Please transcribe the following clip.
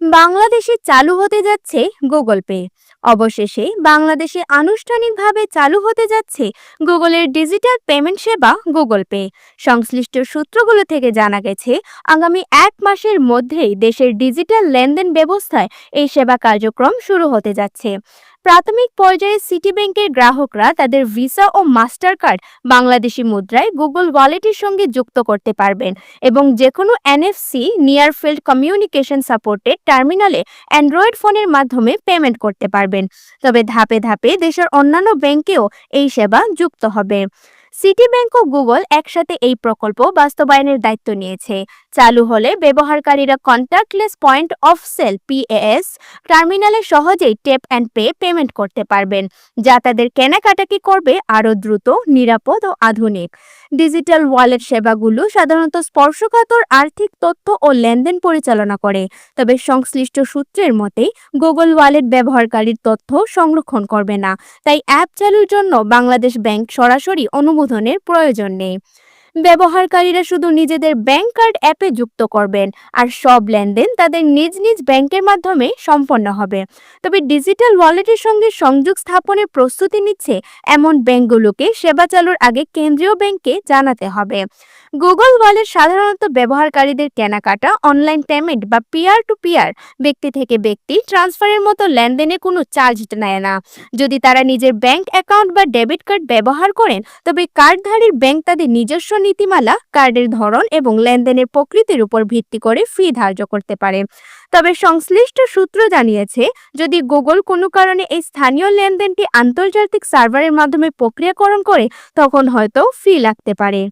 বাংলাদেশে চালু হতে যাচ্ছে গুগল পে। অবশেষে বাংলাদেশে আনুষ্ঠানিকভাবে চালু হতে যাচ্ছে গুগলের ডিজিটাল পেমেন্ট সেবা গুগল পে। সংশ্লিষ্ট সূত্রগুলো থেকে জানা গেছে, আগামী এক মাসের মধ্যেই দেশের ডিজিটাল লেনদেন ব্যবস্থায় এই সেবা কার্যক্রম শুরু হতে যাচ্ছে। প্রাথমিক পর্যায়ে সিটি ব্যাংকের গ্রাহকরা তাদের ভিসা ও মাস্টার কার্ড বাংলাদেশি মুদ্রায় গুগল ওয়ালেটের সঙ্গে যুক্ত করতে পারবেন এবং যে কোনো NFC, near field communication supported টার্মিনালে অ্যান্ড্রয়েড ফোনের মাধ্যমে পেমেন্ট করতে পারবেন। তবে ধাপে ধাপে দেশের অন্যান্য ব্যাংকেও এই সেবা যুক্ত হবে। সিটি ব্যাংক ও গুগল একসাথে এই প্রকল্প বাস্তবায়নের দায়িত্ব নিয়েছে। চালু হলে ব্যবহারকারীরা contactless point of sale POS টার্মিনালে সহজেই ট্যাপ অ্যান্ড পে পেমেন্ট করতে পারবেন, যা তাদের কেনাকাটাকি করবে আরও দ্রুত, নিরাপদ ও আধুনিক। ডিজিটাল ওয়ালেট সেবাগুলো সাধারণত স্পর্শকাতর আর্থিক তথ্য ও লেনদেন পরিচালনা করে, তবে সংশ্লিষ্ট সূত্রের মতে গুগল ওয়ালেট ব্যবহারকারীর তথ্য সংরক্ষণ করবে না। তাই অ্যাপ চালুর জন্য বাংলাদেশ ব্যাংক সরাসরি অনুমোদনের প্রয়োজন নেই। ব্যবহারকারীরা শুধু নিজেদের ব্যাংক কার্ড অ্যাপে যুক্ত করবেন আর সব লেনদেন তাদের নিজ নিজ ব্যাংকের মাধ্যমে সম্পন্ন হবে। তবে ডিজিটাল ওয়ালেটের সঙ্গে সংযোগ স্থাপনের প্রস্তুতি নিচ্ছে এমন ব্যাংকগুলোকে সেবা চালুর আগে কেন্দ্রীয় ব্যাংককে জানাতে হবে। গুগল ওয়ালেট সাধারণত ব্যবহারকারীদের কেনাকাটা, অনলাইন পেমেন্ট বা পিয়ার টু পিয়ার, ব্যক্তি থেকে ব্যক্তি, ট্রান্সফারের মতো লেনদেনে কোনো চার্জ নেয় না। যদি তারা নিজের ব্যাংক অ্যাকাউন্ট বা ডেবিট কার্ড ব্যবহার করেন, তবে কার্ডধারীর ব্যাংক তাদের নিজস্ব নীতিমালা, কার্ডের ধরন এবং লেনদেনের প্রকৃতির উপর ভিত্তি করে ফি ধার্য করতে পারে। তবে সংশ্লিষ্ট সূত্র জানিয়েছে, যদি গুগল কোনো কারণে এই স্থানীয় লেনদেনটি আন্তর্জাতিক সার্ভারের মাধ্যমে প্রক্রিয়াকরণ করে, তখন হয়তো ফি লাগতে পারে।